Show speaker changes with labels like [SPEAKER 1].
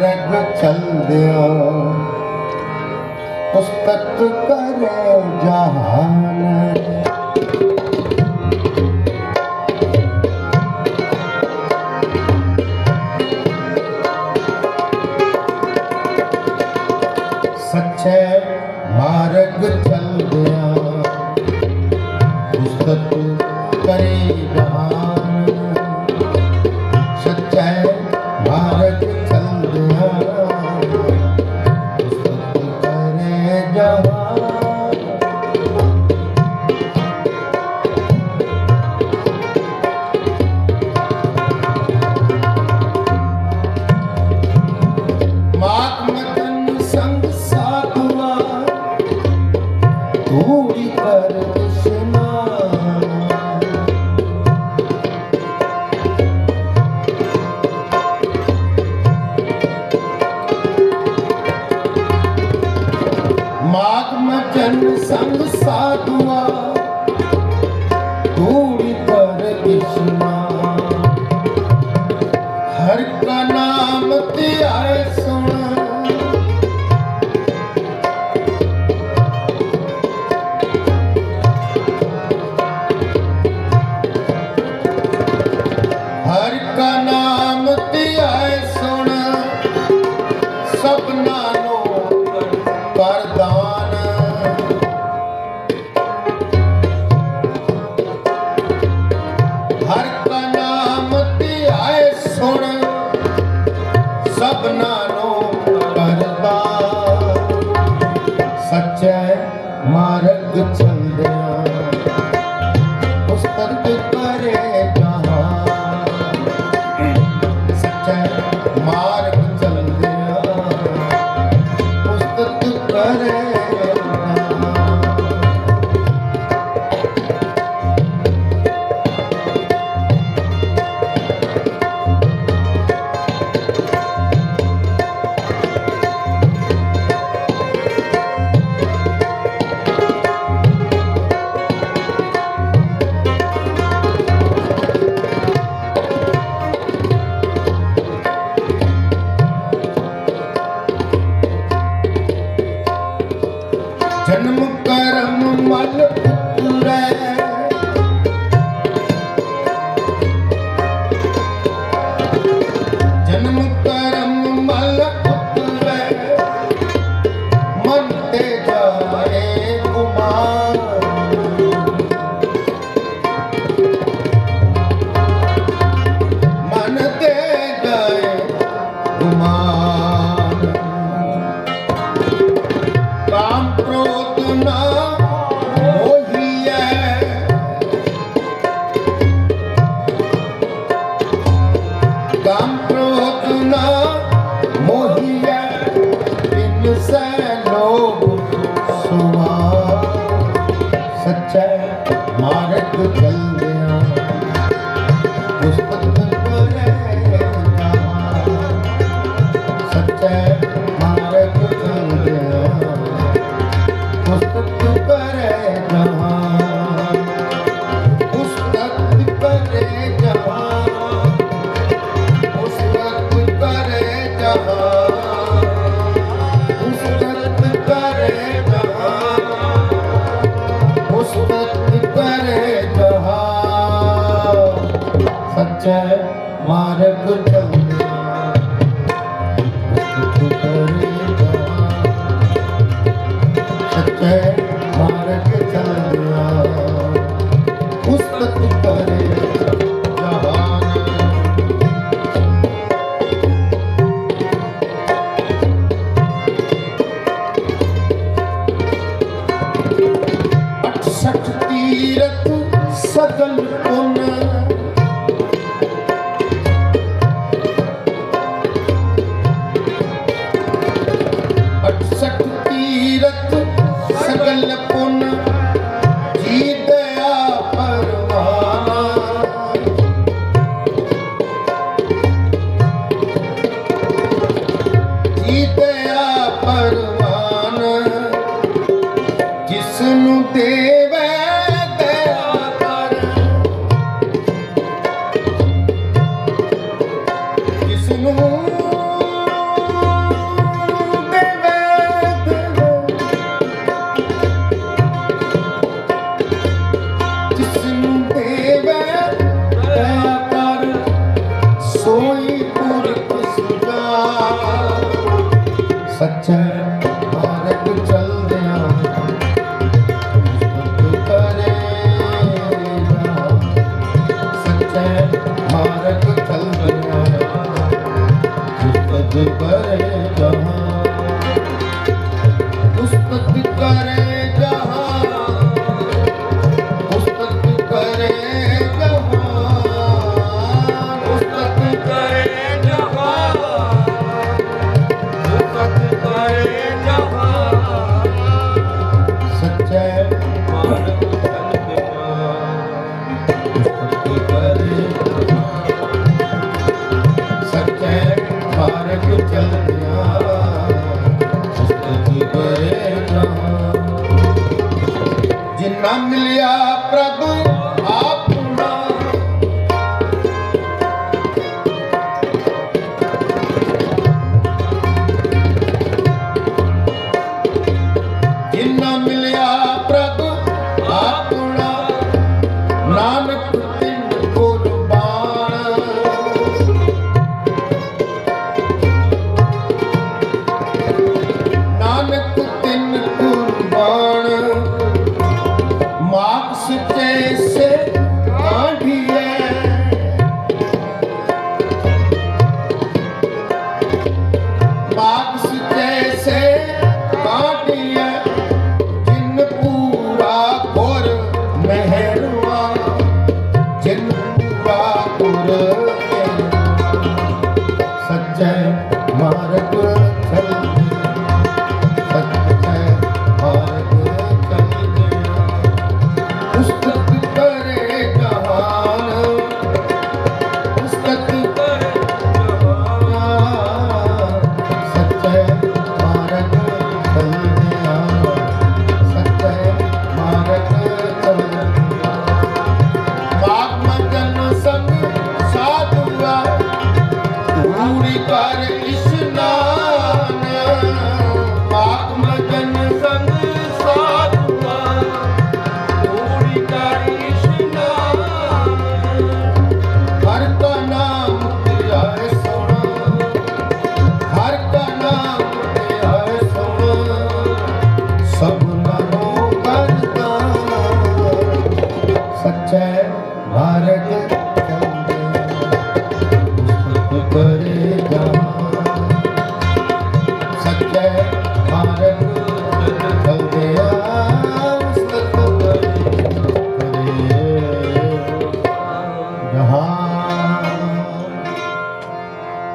[SPEAKER 1] ਮਾਰਗ ਚਲਦਿਆਂ ਪੁਸਤਕ ਕਰੇ ਜਹਾਨ ਸੱਚੇ ਮਾਰਗ ਚਲਦਿਆਂ ਪੁਸਤਕ ਕਰੇ ਮਾਗ ਮਚਨ ਸੰਗ ਸਾਧੁਆ। ਤੂੜੀ ਕਰ ਇਸ਼ਨਾਨ ਹਰ ਕਾ ਨਾਮ ਧਿਆਏ ਮਾਰਗ ਚਲਦਿਆਂ ਪੁਸਤਕ ਕਰੇ ਜਹਾਂ ਸੱਚੇ ਮਾਰਗ ਚਲਦਿਆਂ ਪੁਸਤਕ ਕਰੇ ਕਰਮ ਮਲ ਜਨਮ ਕਰਮ ਮਲ ਉਤਰੈ ਮਨ ਤੇ ਜਾਏ ਗੁਮਾਨ ਮਨ ਤੇ ਜਾਏ ਗੁਮਾਨ ਕਾਮ ਕ੍ਰੋਧ ਨਾ ਮਾਰਗ ਤੀਰਥ ਸਗਲ ਪੁਨ Okay. Thank you. Baba.